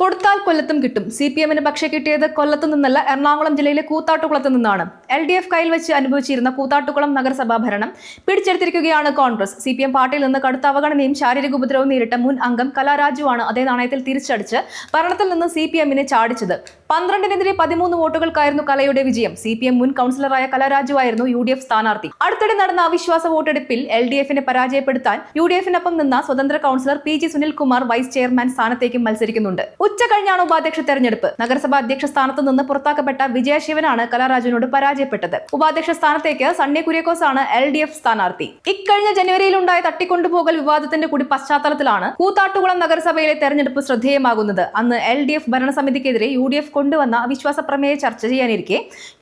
കൊടുത്താൽ കൊല്ലത്തും കിട്ടും. സി പി എമ്മിന് പക്ഷേ കിട്ടിയത് കൊല്ലത്തു നിന്നല്ല എറണാകുളം ജില്ലയിലെ കൂത്താട്ടുകുളത്ത് നിന്നാണ്. എൽ ഡി എഫ് കയ്യിൽ വെച്ച് അനുഭവിച്ചിരുന്ന കൂത്താട്ടുകുളം നഗരസഭാ ഭരണം പിടിച്ചെടുത്തിരിക്കുകയാണ് കോൺഗ്രസ്. സി പി എം പാർട്ടിയിൽ നിന്ന് കടുത്ത അവഗണനയും ശാരീരിക ഉപദ്രവവും നേരിട്ട മുൻ അംഗം കലാരാജുവാണ് അതേ നാണയത്തിൽ തിരിച്ചടിച്ച് ഭരണത്തിൽ നിന്ന് സി പി എമ്മിനെ ചാടിച്ചത്. പന്ത്രണ്ടിനെതിരെ പതിമൂന്ന് വോട്ടുകൾക്കായിരുന്നു കലയുടെ വിജയം. സി പി എം മുൻ കൗൺസിലറായ കലാരാജു ആയിരുന്നു യു ഡി എഫ് സ്ഥാനാർത്ഥി. അടുത്തിടെ നടന്ന അവിശ്വാസ വോട്ടെടുപ്പിൽ എൽ ഡി എഫിനെ പരാജയപ്പെടുത്താൻ യു ഡി എഫിനൊപ്പം നിന്ന സ്വതന്ത്ര councillor P G Sunilkumar vice chairman സ്ഥാനത്തേക്കും മത്സരിക്കുന്നുണ്ട്. ഉച്ച കഴിഞ്ഞാണ് ഉപാധ്യക്ഷ തെരഞ്ഞെടുപ്പ്. നഗരസഭാ അധ്യക്ഷ സ്ഥാനത്ത് നിന്ന് പുറത്താക്കപ്പെട്ട വിജയശിവനാണ് കലാരാജുവിനോട് പരാജയപ്പെട്ടത്. ഉപാധ്യക്ഷ സ്ഥാനത്തേക്ക് സണ്ണി കുര്യാക്കോസ് ആണ് എൽ ഡി എഫ് സ്ഥാനാർത്ഥി. ഇക്കഴിഞ്ഞ ജനുവരിയിലുണ്ടായ തട്ടിക്കൊണ്ടുപോകൽ വിവാദത്തിന്റെ കൂടി പശ്ചാത്തലത്തിലാണ് കൂത്താട്ടുകുളം നഗരസഭയിലെ തെരഞ്ഞെടുപ്പ് ശ്രദ്ധേയമാകുന്നത്. അന്ന് എൽ ഡി എഫ് ഭരണസമിതിക്കെതിരെ യു ഡി എഫ് കൊണ്ടുവന്ന അവിശ്വാസ പ്രമേയ ചർച്ച ചെയ്യാനിരിക്കെ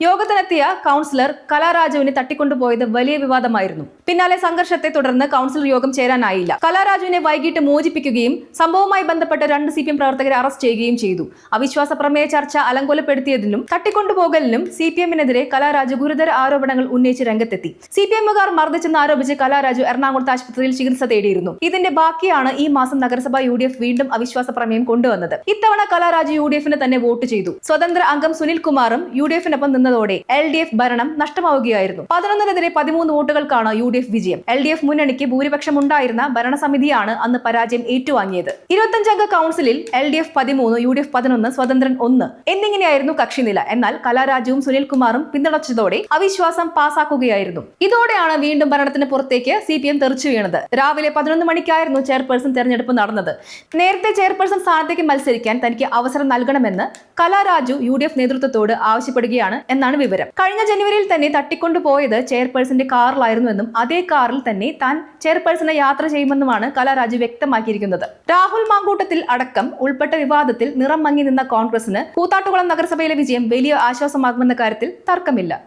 യോഗത്തിനെത്തിയ കൗൺസിലർ കലാരാജുവിനെ തട്ടിക്കൊണ്ടുപോയത് വലിയ വിവാദമായിരുന്നു. പിന്നാലെ സംഘർഷത്തെ തുടർന്ന് കൗൺസിൽ യോഗം ചേരാനായില്ല. കലാരാജുവിനെ വൈകിട്ട് മോചിപ്പിക്കുകയും സംഭവവുമായി ബന്ധപ്പെട്ട രണ്ട് സി പി എം പ്രവർത്തകരെ അറസ്റ്റ് ചെയ്യുകയും ചെയ്തു. അവിശ്വാസ പ്രമേയ ചർച്ച അലങ്കോലപ്പെടുത്തിയതിനും തട്ടിക്കൊണ്ടുപോകലിനും സി പി എമ്മിനെതിരെ കലാരാജു ഗുരുതര ആരോപണങ്ങൾ ഉന്നയിച്ച് രംഗത്തെത്തി. സി പി എമ്മുകാർ മർദ്ദിച്ചെന്ന് ആരോപിച്ച് കലാരാജു എറണാകുളത്ത് ആശുപത്രിയിൽ ചികിത്സ തേടിയിരുന്നു. ഇതിന്റെ ബാക്കിയാണ് ഈ മാസം നഗരസഭ യു വീണ്ടും അവിശ്വാസ പ്രമേയം കൊണ്ടുവന്നത്. ഇത്തവണ കലാരാജു യു തന്നെ വോട്ട് ചെയ്തു. സ്വതന്ത്ര അംഗം സുനിൽ കുമാറും യു ഡി എഫിനൊപ്പം നിന്നതോടെ എൽ ഡി എഫ് ഭരണം നഷ്ടമാവുകയായിരുന്നു. പതിനൊന്നിനെതിരെ പതിമൂന്ന് വോട്ടുകൾക്കാണ് യു ഡി എഫ് വിജയം. എൽ ഡി എഫ് മുന്നണിക്ക് ഭൂരിപക്ഷം ഉണ്ടായിരുന്ന ഭരണസമിതിയാണ് അന്ന് പരാജയം ഏറ്റുവാങ്ങിയത്. ഇരുപത്തഞ്ചംഗ കൗൺസിലിൽ എൽ ഡി എഫ് പതിമൂന്ന് യു ഡി എഫ് പതിനൊന്ന് സ്വതന്ത്രൻ ഒന്ന്. എന്നിങ്ങനെയായിരുന്നു കക്ഷിനില. എന്നാൽ കലാരാജുവും സുനിൽകുമാറും പിന്തുണച്ചതോടെ അവിശ്വാസം പാസാക്കുകയായിരുന്നു. ഇതോടെയാണ് വീണ്ടും ഭരണത്തിന് പുറത്തേക്ക് സി പി എം തെറിച്ചു വീണത്. രാവിലെ പതിനൊന്ന് മണിക്കായിരുന്നു ചെയർപേഴ്സൺ തെരഞ്ഞെടുപ്പ് നടന്നത്. നേരത്തെ ചെയർപേഴ്സൺ സ്ഥാനത്തേക്ക് മത്സരിക്കാൻ തനിക്ക് അവസരം നൽകണമെന്ന് കലാരാജു യു ഡി എഫ് നേതൃത്വത്തോട് ആവശ്യപ്പെടുകയാണ് എന്നാണ് വിവരം. കഴിഞ്ഞ ജനുവരിയിൽ തന്നെ തട്ടിക്കൊണ്ടുപോയത് ചെയർപേഴ്സന്റെ കാറിലായിരുന്നുവെന്നും അതേ കാറിൽ തന്നെ താൻ ചെയർപേഴ്സണെ യാത്ര ചെയ്യുമെന്നുമാണ് കലാരാജു വ്യക്തമാക്കിയിരിക്കുന്നത്. രാഹുൽ മാങ്കൂട്ടത്തിൽ അടക്കം ഉൾപ്പെട്ട വിവാദത്തിൽ നിറം മങ്ങി നിന്ന കോൺഗ്രസിന് കൂത്താട്ടുകുളം നഗരസഭയിലെ വിജയം വലിയ ആശ്വാസമാകുമെന്ന കാര്യത്തിൽ തർക്കമില്ല. ಇಲ್ಲ